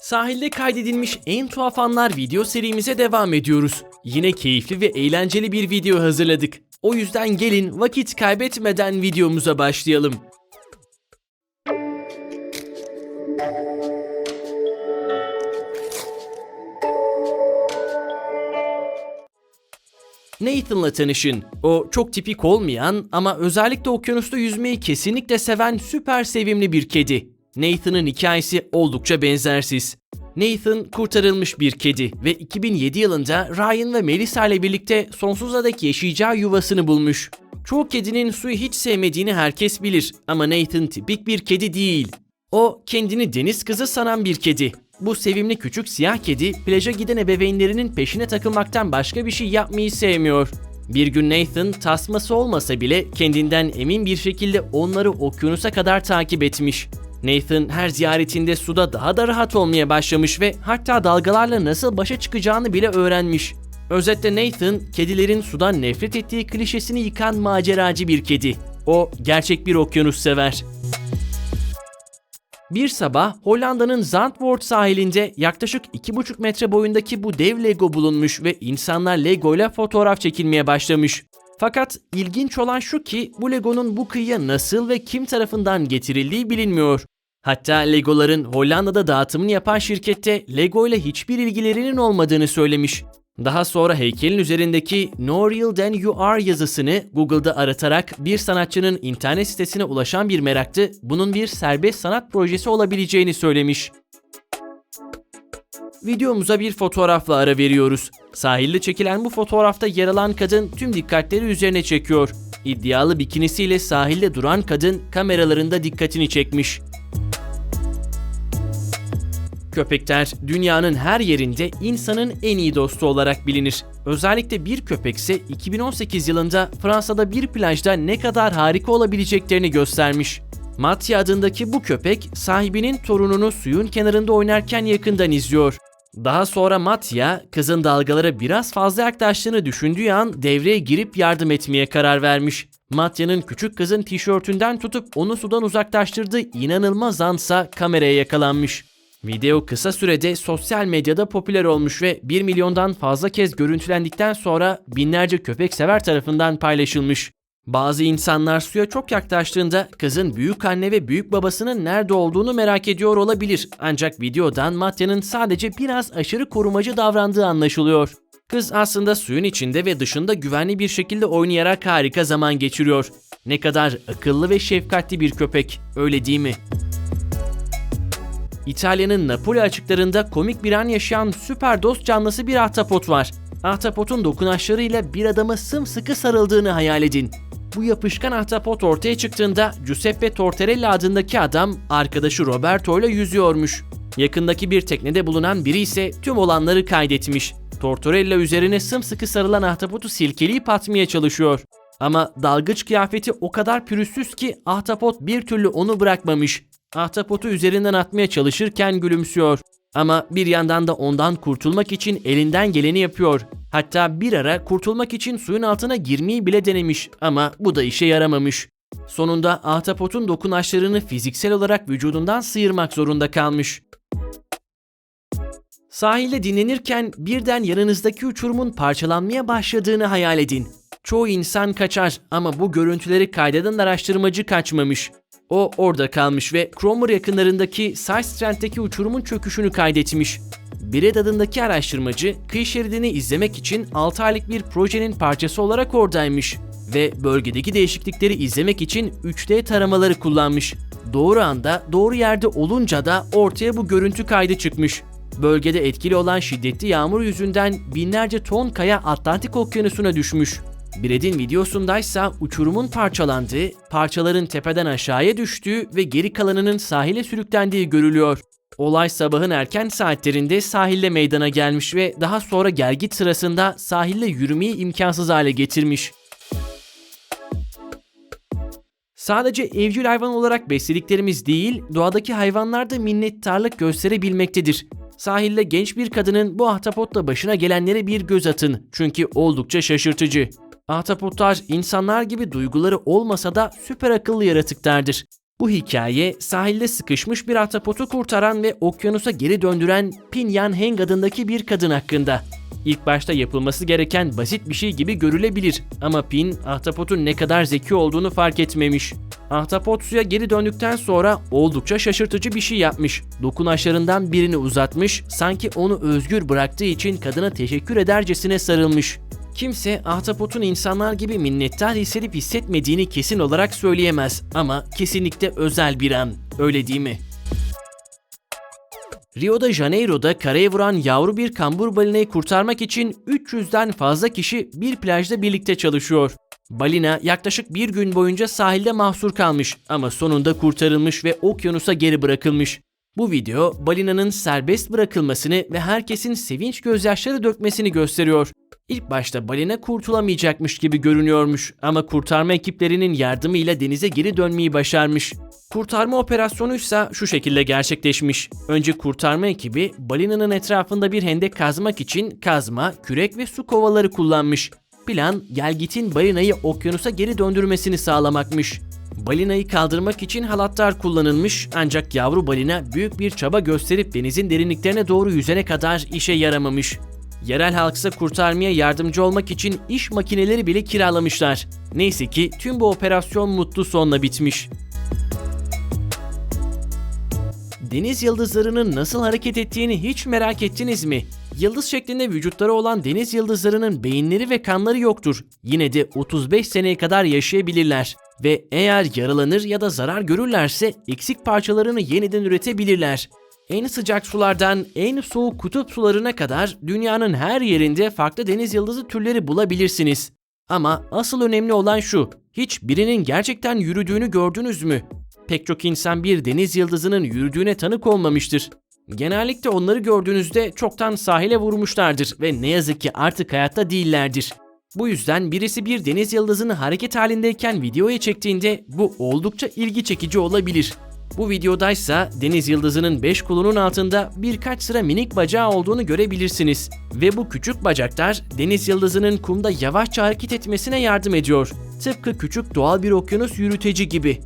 Sahilde kaydedilmiş en tuhaf anlar video serimize devam ediyoruz. Yine keyifli ve eğlenceli bir video hazırladık. O yüzden gelin vakit kaybetmeden videomuza başlayalım. Nathan'la tanışın. O çok tipik olmayan ama özellikle okyanusta yüzmeyi kesinlikle seven süper sevimli bir kedi. Nathan'ın hikayesi oldukça benzersiz. Nathan kurtarılmış bir kedi ve 2007 yılında Ryan ve Melissa ile birlikte sonsuza dek yaşayacağı yuvasını bulmuş. Çoğu kedinin suyu hiç sevmediğini herkes bilir ama Nathan tipik bir kedi değil. O kendini deniz kızı sanan bir kedi. Bu sevimli küçük siyah kedi plaja giden ebeveynlerinin peşine takılmaktan başka bir şey yapmayı sevmiyor. Bir gün Nathan tasması olmasa bile kendinden emin bir şekilde onları okyanusa kadar takip etmiş. Nathan her ziyaretinde suda daha da rahat olmaya başlamış ve hatta dalgalarla nasıl başa çıkacağını bile öğrenmiş. Özetle Nathan, kedilerin sudan nefret ettiği klişesini yıkan maceracı bir kedi. O gerçek bir okyanus sever. Bir sabah Hollanda'nın Zandvoort sahilinde yaklaşık 2,5 metre boyundaki bu dev Lego bulunmuş ve insanlar Lego ile fotoğraf çekilmeye başlamış. Fakat ilginç olan şu ki bu Lego'nun bu kıyıya nasıl ve kim tarafından getirildiği bilinmiyor. Hatta Legoların Hollanda'da dağıtımını yapan şirkette Lego ile hiçbir ilgilerinin olmadığını söylemiş. Daha sonra heykelin üzerindeki No Real Than You Are yazısını Google'da aratarak bir sanatçının internet sitesine ulaşan bir meraklı bunun bir serbest sanat projesi olabileceğini söylemiş. Videomuza bir fotoğrafla ara veriyoruz. Sahilde çekilen bu fotoğrafta yer alan kadın tüm dikkatleri üzerine çekiyor. İddialı bikinisiyle sahilde duran kadın kameralarında dikkatini çekmiş. Köpekler dünyanın her yerinde insanın en iyi dostu olarak bilinir. Özellikle bir köpekse 2018 yılında Fransa'da bir plajda ne kadar harika olabileceklerini göstermiş. Matya adındaki bu köpek sahibinin torununu suyun kenarında oynarken yakından izliyor. Daha sonra Matya, kızın dalgalara biraz fazla yaklaştığını düşündüğü an devreye girip yardım etmeye karar vermiş. Matya'nın küçük kızın tişörtünden tutup onu sudan uzaklaştırdığı inanılmaz ansa kameraya yakalanmış. Video kısa sürede sosyal medyada popüler olmuş ve 1 milyondan fazla kez görüntülendikten sonra binlerce köpek sever tarafından paylaşılmış. Bazı insanlar suya çok yaklaştığında kızın büyük anne ve büyük babasının nerede olduğunu merak ediyor olabilir. Ancak videodan Matya'nın sadece biraz aşırı korumacı davrandığı anlaşılıyor. Kız aslında suyun içinde ve dışında güvenli bir şekilde oynayarak harika zaman geçiriyor. Ne kadar akıllı ve şefkatli bir köpek, öyle değil mi? İtalya'nın Napoli açıklarında komik bir an yaşayan süper dost canlısı bir ahtapot var. Ahtapotun dokunaşlarıyla bir adama sımsıkı sarıldığını hayal edin. Bu yapışkan ahtapot ortaya çıktığında Giuseppe Tortorella adındaki adam arkadaşı Roberto ile yüzüyormuş. Yakındaki bir teknede bulunan biri ise tüm olanları kaydetmiş. Tortorella üzerine sımsıkı sarılan ahtapotu silkeleyip atmaya çalışıyor. Ama dalgıç kıyafeti o kadar pürüzsüz ki ahtapot bir türlü onu bırakmamış. Ahtapotu üzerinden atmaya çalışırken gülümsüyor. Ama bir yandan da ondan kurtulmak için elinden geleni yapıyor. Hatta bir ara kurtulmak için suyun altına girmeyi bile denemiş ama bu da işe yaramamış. Sonunda ahtapotun dokunaşlarını fiziksel olarak vücudundan sıyırmak zorunda kalmış. Sahilde dinlenirken birden yanınızdaki uçurumun parçalanmaya başladığını hayal edin. Çoğu insan kaçar ama bu görüntüleri kaydeden araştırmacı kaçmamış. O orada kalmış ve Cromer yakınlarındaki Side Strand'deki uçurumun çöküşünü kaydetmiş. Bired adındaki araştırmacı kıyı şeridini izlemek için 6 aylık bir projenin parçası olarak oradaymış ve bölgedeki değişiklikleri izlemek için 3D taramaları kullanmış. Doğru anda, doğru yerde olunca da ortaya bu görüntü kaydı çıkmış. Bölgede etkili olan şiddetli yağmur yüzünden binlerce ton kaya Atlantik Okyanusu'na düşmüş. Bred'in videosundaysa uçurumun parçalandığı, parçaların tepeden aşağıya düştüğü ve geri kalanının sahile sürüklendiği görülüyor. Olay sabahın erken saatlerinde sahilde meydana gelmiş ve daha sonra gelgit sırasında sahilde yürümeyi imkansız hale getirmiş. Sadece evcil hayvan olarak beslediklerimiz değil, doğadaki hayvanlar da minnettarlık gösterebilmektedir. Sahilde genç bir kadının bu ahtapotla başına gelenlere bir göz atın çünkü oldukça şaşırtıcı. Ahtapotlar insanlar gibi duyguları olmasa da süper akıllı yaratıklardır. Bu hikaye sahilde sıkışmış bir ahtapotu kurtaran ve okyanusa geri döndüren Pin Yan Heng adındaki bir kadın hakkında. İlk başta yapılması gereken basit bir şey gibi görülebilir ama Pin ahtapotun ne kadar zeki olduğunu fark etmemiş. Ahtapot suya geri döndükten sonra oldukça şaşırtıcı bir şey yapmış. Dokunaşlarından birini uzatmış, sanki onu özgür bıraktığı için kadına teşekkür edercesine sarılmış. Kimse ahtapotun insanlar gibi minnettar hissedip hissetmediğini kesin olarak söyleyemez ama kesinlikle özel bir an. Öyle değil mi? Rio de Janeiro'da karaya vuran yavru bir kambur balinayı kurtarmak için 300'den fazla kişi bir plajda birlikte çalışıyor. Balina yaklaşık bir gün boyunca sahilde mahsur kalmış ama sonunda kurtarılmış ve okyanusa geri bırakılmış. Bu video balinanın serbest bırakılmasını ve herkesin sevinç gözyaşları dökmesini gösteriyor. İlk başta balina kurtulamayacakmış gibi görünüyormuş ama kurtarma ekiplerinin yardımıyla denize geri dönmeyi başarmış. Kurtarma operasyonuysa şu şekilde gerçekleşmiş. Önce kurtarma ekibi balinanın etrafında bir hendek kazmak için kazma, kürek ve su kovaları kullanmış. Plan gelgitin balinayı okyanusa geri döndürmesini sağlamakmış. Balinayı kaldırmak için halatlar kullanılmış ancak yavru balina büyük bir çaba gösterip denizin derinliklerine doğru yüzene kadar işe yaramamış. Yerel halksa kurtarmaya yardımcı olmak için iş makineleri bile kiralamışlar. Neyse ki tüm bu operasyon mutlu sonla bitmiş. Deniz yıldızlarının nasıl hareket ettiğini hiç merak ettiniz mi? Yıldız şeklinde vücutları olan deniz yıldızlarının beyinleri ve kanları yoktur. Yine de 35 seneye kadar yaşayabilirler ve eğer yaralanır ya da zarar görürlerse eksik parçalarını yeniden üretebilirler. En sıcak sulardan en soğuk kutup sularına kadar dünyanın her yerinde farklı deniz yıldızı türleri bulabilirsiniz. Ama asıl önemli olan şu, hiç birinin gerçekten yürüdüğünü gördünüz mü? Pek çok insan bir deniz yıldızının yürüdüğüne tanık olmamıştır. Genellikle onları gördüğünüzde çoktan sahile vurmuşlardır ve ne yazık ki artık hayatta değillerdir. Bu yüzden birisi bir deniz yıldızını hareket halindeyken videoya çektiğinde bu oldukça ilgi çekici olabilir. Bu videodaysa deniz yıldızının 5 kolunun altında birkaç sıra minik bacağı olduğunu görebilirsiniz. Ve bu küçük bacaklar deniz yıldızının kumda yavaşça hareket etmesine yardım ediyor. Tıpkı küçük doğal bir okyanus yürüteci gibi.